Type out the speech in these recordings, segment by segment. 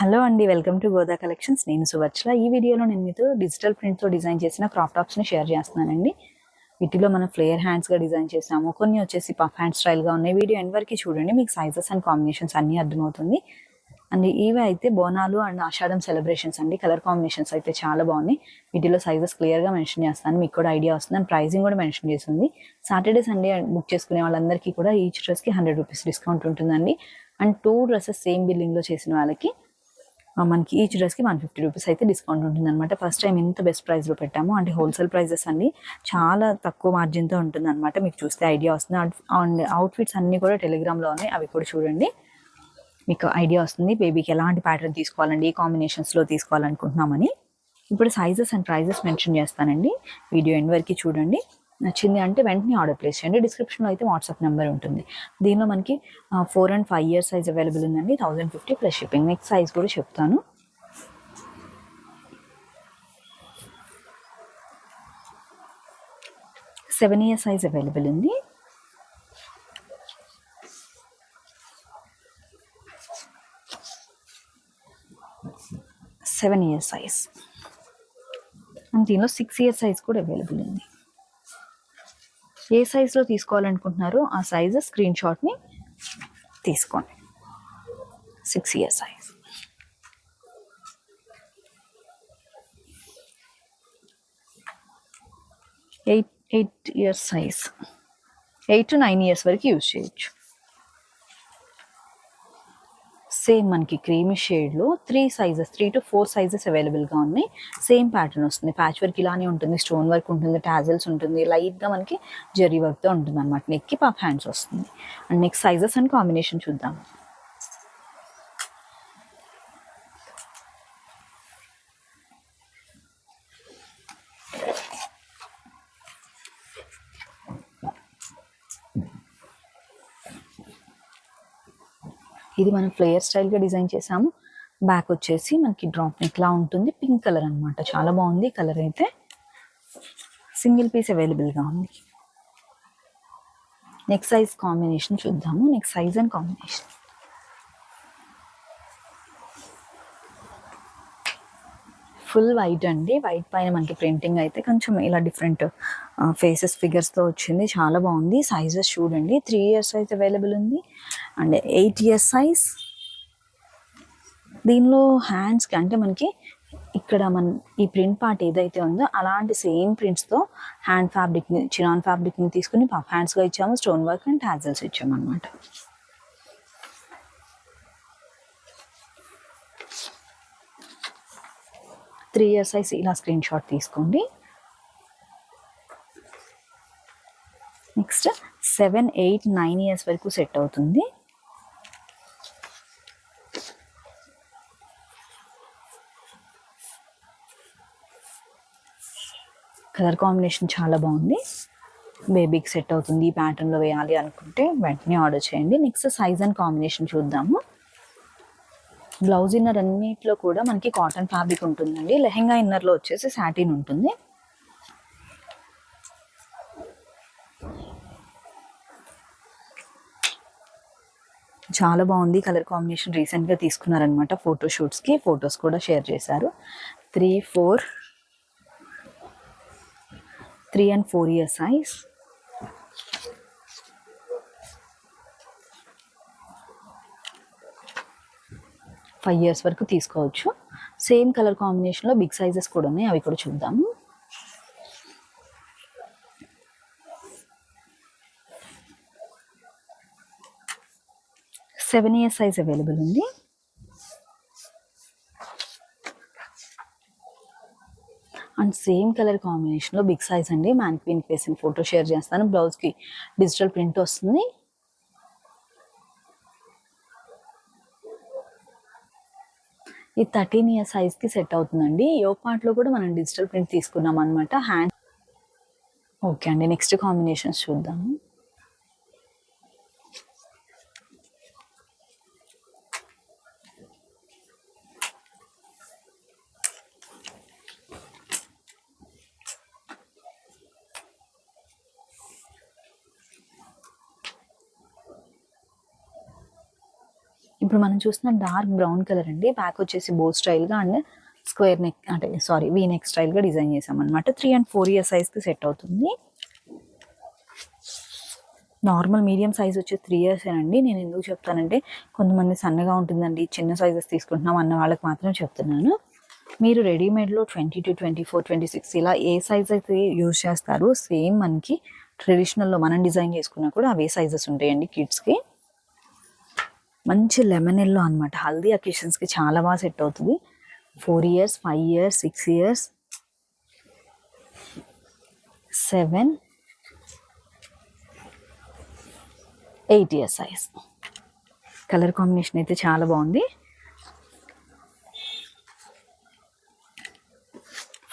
Hello అండి welcome to Goda collections. నేను సువర్చల ఈ వీడియోలో నేను మీతో డిజిటల్ ప్రింట్తో డిజైన్ చేసిన క్రాప్ టాప్స్ని షేర్ చేస్తున్నానండి. వీటిలో మనం ఫ్లేయర్ హ్యాండ్స్గా డిజైన్ చేసాము. కొన్ని వచ్చేసి పఫ్ హ్యాండ్ స్టైల్గా ఉన్నాయి. వీడియో ఎండ్ వరకు చూడండి మీకు సైజెస్ అండ్ కాంబినేషన్స్ అన్నీ అర్థమవుతుంది. అండ్ ఇవి అయితే బోనాలు అండ్ ఆషాఢం సెలబ్రేషన్స్ అండి. కలర్ కాంబినేషన్స్ అయితే చాలా బాగున్నాయి. వీటిలో సైజెస్ క్లియర్గా మెన్షన్ చేస్తాను. మీకు కూడా ఐడియా వస్తుంది. అండ్ ప్రైజింగ్ కూడా మెన్షన్ చేస్తుంది. సాటర్డే సండే బుక్ చేసుకునే వాళ్ళందరికీ కూడా ఈచ్ డ్రెస్కి హండ్రెడ్ రూపీస్ డిస్కౌంట్ ఉంటుందండి. అండ్ టూ డ్రెస్సెస్ సేమ్ బిల్లింగ్లో చేసిన వాళ్ళకి మనకి ఈచ్ డ్రెస్కి వన్ ఫిఫ్టీ రూపీస్ అయితే డిస్కౌంట్ ఉంటుంది అనమాట ఫస్ట్ టైం ఇంత బెస్ట్ ప్రైస్లో పెట్టాము. అంటే హోల్సేల్ ప్రైజెస్ అన్ని చాలా తక్కువ మార్జిన్తో ఉంటుందన్నమాట. మీకు చూస్తే ఐడియా వస్తుంది. అండ్ అవుట్ఫిట్స్ అన్నీ కూడా టెలిగ్రామ్లో ఉన్నాయి. అవి కూడా చూడండి. మీకు ఐడియా వస్తుంది. బేబీకి ఎలాంటి ప్యాటర్న్ తీసుకోవాలండి? ఏ కాంబినేషన్స్లో తీసుకోవాలనుకుంటున్నామని. ఇప్పుడు సైజెస్ అండ్ ప్రైజెస్ మెన్షన్ చేస్తానండి. వీడియో ఎండ్ వరకు చూడండి. నచ్చింది అంటే వెంటనే ఆర్డర్ ప్లేస్ చేయండి. డిస్క్రిప్షన్లో అయితే వాట్సాప్ నెంబర్ ఉంటుంది. దీనిలో మనకి four and five years size available ఉందండి. Thousand fifty plus shipping next size కూడా చెప్తాను. సెవెన్ ఇయర్ సైజ్ అవైలబుల్ ఉంది. సెవెన్ ఇయర్ సైజ్ అండ్ దీనిలో సిక్స్ ఇయర్ సైజ్ కూడా అవైలబుల్ ఉంది. ఏ సైజులో తీసుకోవాలనుకుంటున్నారో ఆ సైజ్ స్క్రీన్ షాట్ని తీసుకోండి. Six year size eight eight years size eight to nine years వరకు యూజ్ చేయొచ్చు. సేమ్ మనకి క్రీమీ షేడ్లో three sizes three to four sizes అవైలబుల్గా ఉన్నాయి. సేమ్ ప్యాటర్న్ వస్తుంది. ప్యాచ్ వర్క్ ఇలానే ఉంటుంది. స్టోన్ వర్క్ ఉంటుంది. టాజిల్స్ ఉంటుంది. లైట్గా మనకి జరీ వర్క్తో ఉంటుంది అనమాట నెక్కి పాఫ్ హ్యాండ్స్ వస్తుంది. And next sizes and combination చూద్దాం. ఇది మనం ఫ్లేయర్ స్టైల్గా డిజైన్ చేసాము. బ్యాక్ వచ్చేసి మనకి డ్రాప్ నెక్ ఉంటుంది. పింక్ కలర్ అన్నమాట. చాలా బాగుంది కలర్ అయితే. సింగిల్ పీస్ అవైలబుల్గా ఉంది. నెక్స్ట్ సైజ్ కాంబినేషన్ చూద్దాము. Next size and combination full white అండి. వైట్ పైన మనకి ప్రింటింగ్ అయితే కొంచెం ఇలా డిఫరెంట్ ఫేసెస్ ఫిగర్స్తో వచ్చింది. చాలా బాగుంది. సైజెస్ చూడండి. త్రీ ఇయర్స్ సైజ్ అవైలబుల్ ఉంది. And eight years size. దీనిలో హ్యాండ్స్కి అంటే మనకి ఇక్కడ మన ఈ ప్రింట్ పార్ట్ ఏదైతే ఉందో అలాంటి సేమ్ ప్రింట్స్తో హ్యాండ్ ఫ్యాబ్రిక్ని చిరాన్ ఫ్యాబ్రిక్ని తీసుకుని పఫ్ హ్యాండ్స్గా ఇచ్చాము. స్టోన్ వర్క్ అండ్ టాజల్స్ ఇచ్చాము అనమాట త్రీ ఇయర్స్ సైజ్ ఇలా స్క్రీన్ షాట్ తీసుకోండి. Next seven eight nine years వరకు సెట్ అవుతుంది. కలర్ కాంబినేషన్ చాలా బాగుంది. బేబీకి సెట్ అవుతుంది ఈ ప్యాటర్న్లో వేయాలి అనుకుంటే వెంటనే ఆర్డర్ చేయండి. నెక్స్ట్ సైజ్ అండ్ కాంబినేషన్ చూద్దాము. బ్లౌజ్ ఇన్నర్ అన్నిట్లో కూడా మనకి కాటన్ ఫ్యాబ్రిక్ ఉంటుందండి. లెహెంగా ఇన్నర్లో వచ్చేసి సాటిన్ ఉంటుంది. చాలా బాగుంది కలర్ కాంబినేషన్ రీసెంట్గా తీసుకున్నారనమాట ఫోటోషూట్స్కి ఫొటోస్ కూడా షేర్ చేశారు. Three four three and four year size five years వరకు తీసుకోవచ్చు. సేమ్ కలర్ కాంబినేషన్లో బిగ్ సైజెస్ కూడా ఉన్నాయి. అవి కూడా చూద్దాము. సెవెన్ ఇయర్స్ సైజ్ అవైలబుల్ ఉంది. అండ్ సేమ్ కలర్ కాంబినేషన్లో బిగ్ సైజ్ అండి. మ్యాన్క్వీన్కి వేసిన ఫోటో షేర్ చేస్తాను. బ్లౌజ్కి డిజిటల్ ప్రింట్ వస్తుంది. ఈ థర్టీన్ ఇయర్ సైజ్కి సెట్ అవుతుందండి. యో పార్ట్లో కూడా మనం డిజిటల్ ప్రింట్ తీసుకున్నాం అనమాట హ్యాండ్ ఓకే అండి నెక్స్ట్ కాంబినేషన్స్ చూద్దాము. ఇప్పుడు మనం చూస్తున్న డార్క్ బ్రౌన్ కలర్ అండి. బ్యాక్ వచ్చేసి బో స్టైల్గా అండ్ స్క్వేర్ నెక్ అంటే సారీ వీ నెక్ స్టైల్గా డిజైన్ చేసామన్నమాట త్రీ అండ్ ఫోర్ ఇయర్ సైజ్కి సెట్ అవుతుంది. నార్మల్ మీడియం సైజ్ వచ్చి త్రీ ఇయర్స్ అండి నేను ఎందుకు చెప్తానంటే కొంతమంది సన్నగా ఉంటుందండి చిన్న సైజెస్ తీసుకుంటున్నాం అన్న వాళ్ళకి మాత్రం చెప్తున్నాను. మీరు రెడీమేడ్లో twenty two twenty four twenty six ఇలా ఏ సైజ్ అయితే యూజ్ చేస్తారో సేమ్ మనకి ట్రెడిషనల్లో మనం డిజైన్ చేసుకున్నా కూడా అవే సైజెస్ ఉంటాయండి కిడ్స్కి మంచి లెమన్ ఎల్లో అనమాట హల్దీ అకేషన్స్కి చాలా బాగా సెట్ అవుతుంది. Four years five years six years. Seven eight years size. Colour combination అయితే చాలా బాగుంది.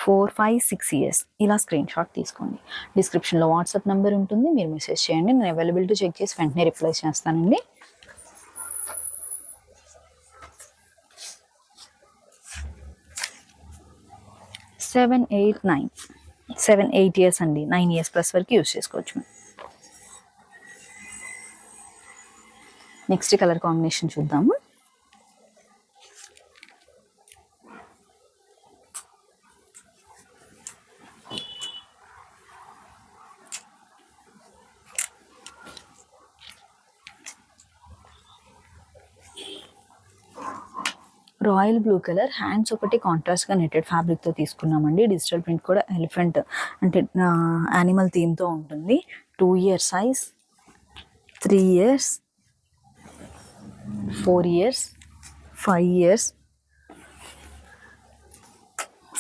Four five six years. ఇలా స్క్రీన్ షాట్ తీసుకోండి. డిస్క్రిప్షన్లో వాట్సాప్ నెంబర్ ఉంటుంది. మీరు మెసేజ్ చేయండి. నేను అవైలబిలిటీ చెక్ చేసి వెంటనే రిప్లై చేస్తానండి. Seven eight nine. Seven eight years అండి. నైన్ ఇయర్స్ ప్లస్ వరకు యూస్ చేసుకోవచ్చు నెక్స్ట్ కలర్ కాంబినేషన్ చూద్దాము. రాయల్ బ్లూ కలర్ హ్యాండ్స్ ఒకటి కాంట్రాస్ట్గా నెట్టెడ్ ఫ్యాబ్రిక్తో తీసుకున్నామండి. డిజిటల్ ప్రింట్ కూడా ఎలిఫెంట్ అంటే యానిమల్ థీమ్తో ఉంటుంది. Two years size three years four years five years.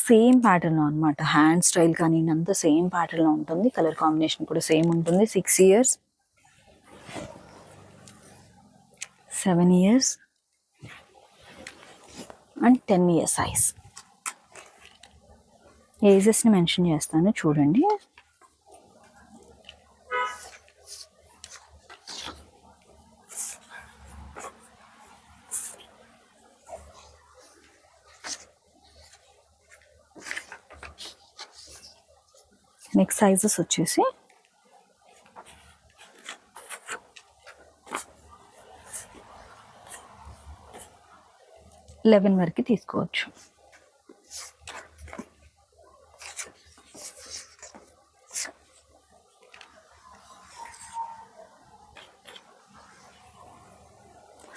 Same ప్యాటర్న్లో అనమాట హ్యాండ్ స్టైల్ కానీ అంతా సేమ్ ప్యాటర్న్లో ఉంటుంది. కలర్ కాంబినేషన్ కూడా సేమ్ ఉంటుంది. Six years seven years and ten years size. ఏజెస్ని mention చేస్తాను చూడండి. నెక్స్ట్ సైజెస్ వచ్చేసి లెవెన్ వరకు తీసుకోవచ్చు.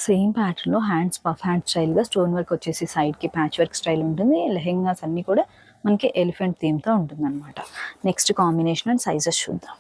సేమ్ ప్యాటర్న్లో హ్యాండ్స్ పఫ్ హ్యాండ్ స్టైల్గా స్టోన్ వర్క్ వచ్చేసి సైడ్కి ప్యాచ్ వర్క్ స్టైల్ ఉంటుంది. లెహెంగాస్ అన్నీ కూడా మనకి ఎలిఫెంట్ థీమ్తో ఉంటుంది అనమాట నెక్స్ట్ కాంబినేషన్ అండ్ సైజెస్ చూద్దాం.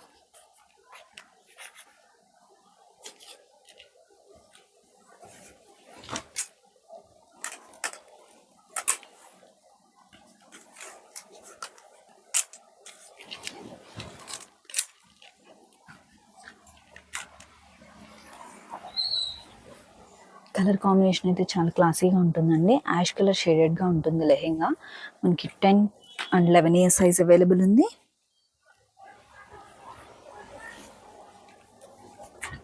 కలర్ కాంబినేషన్ అయితే చాలా క్లాసీగా ఉంటుందండి. యాష్ కలర్ షేడెడ్గా ఉంటుంది లెహెంగా. మనకి ten and eleven years size available ఉంది.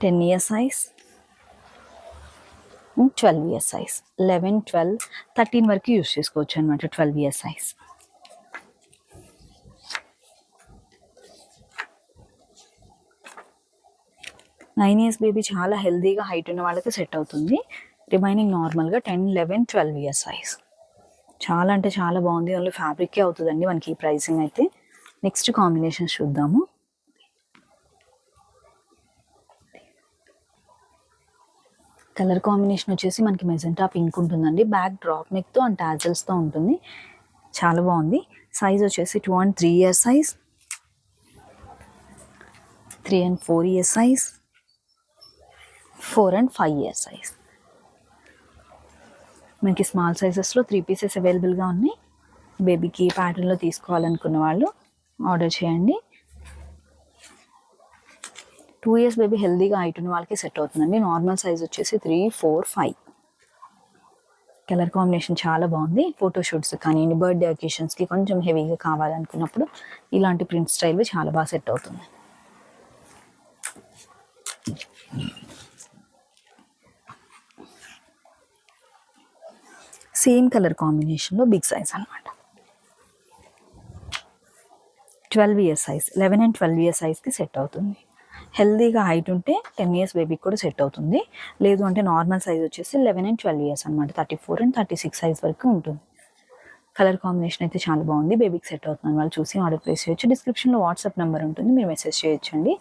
Ten years size. Twelve years size. Eleven twelve thirteen వరకు యూస్ చేసుకోవచ్చు అనమాట twelve year size. Nine years baby చాలా హెల్దీగా హైట్ ఉన్న వాళ్ళకి సెట్ అవుతుంది. రిమైనింగ్ నార్మల్గా ten eleven twelve years size. చాలా అంటే చాలా బాగుంది. ఓన్లీ ఫ్యాబ్రిక్కే అవుతుందండి మనకి ఈ ప్రైసింగ్ అయితే. నెక్స్ట్ కాంబినేషన్ చూద్దాము. కలర్ కాంబినేషన్ వచ్చేసి మనకి మెజెంటా పింక్ ఉంటుందండి. బ్యాక్ డ్రాప్ నెక్తో అండ్ టాజల్స్తో ఉంటుంది. చాలా బాగుంది. సైజ్ వచ్చేసి two and three years size. Three and four years size. Four and five years size మనకి స్మాల్ సైజెస్లో త్రీ పీసెస్ అవైలబుల్గా ఉన్నాయి. బేబీకి ప్యాటర్న్లో తీసుకోవాలనుకున్న వాళ్ళు ఆర్డర్ చేయండి. టూ ఇయర్స్ బేబీ హెల్దీగా హైట్ ఉన్న వాళ్ళకి సెట్ అవుతుందండి. నార్మల్ సైజ్ వచ్చేసి three four five colour combination చాలా బాగుంది. ఫోటోషూట్స్ కానీ బర్త్డే అకేషన్స్కి కొంచెం హెవీగా కావాలనుకున్నప్పుడు ఇలాంటి ప్రింట్ స్టైల్ చాలా బాగా సెట్ అవుతుంది. సేమ్ కలర్ కాంబినేషన్లో బిగ్ సైజ్ అనమాట twelve years size eleven and twelve years సైజ్కి set అవుతుంది. హెల్దీగా హైట్ ఉంటే టెన్ ఇయర్స్ బేబీకి కూడా సెట్ అవుతుంది. లేదు అంటే నార్మల్ సైజ్ వచ్చేసి లెవెన్ అండ్ ట్వెల్వ్ ఇయర్స్ అనమాట thirty four and thirty six size వరకు ఉంటుంది. కలర్ కాంబినేషన్ అయితే చాలా బాగుంది. బేబీకి సెట్ అవుతుంది వాళ్ళు చూసి ఆర్డర్ ప్లేస్ చేయొచ్చు. డిస్క్రిప్షన్లో వాట్సాప్ నెంబర్ ఉంటుంది. మీరు మెసేజ్ చేయొచ్చండి.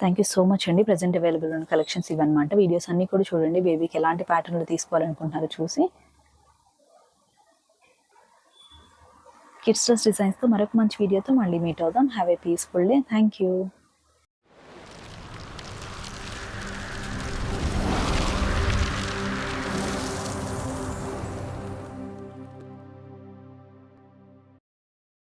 థ్యాంక్ యూ సో మచ్ అండి. ప్రజెంట్ అవైలబుల్ ఉన్న కలెక్షన్స్ ఇవన్నమాట. వీడియోస్ అన్నీ కూడా చూడండి. బేబీకి ఎలాంటి ప్యాటర్న్లో తీసుకోవాలనుకుంటున్నారో చూసి కిడ్స్ డ్రెస్ డిజైన్స్తో మరొక మంచి వీడియోతో మళ్ళీ మీట్ అవుదాం. Have a peaceful day thank you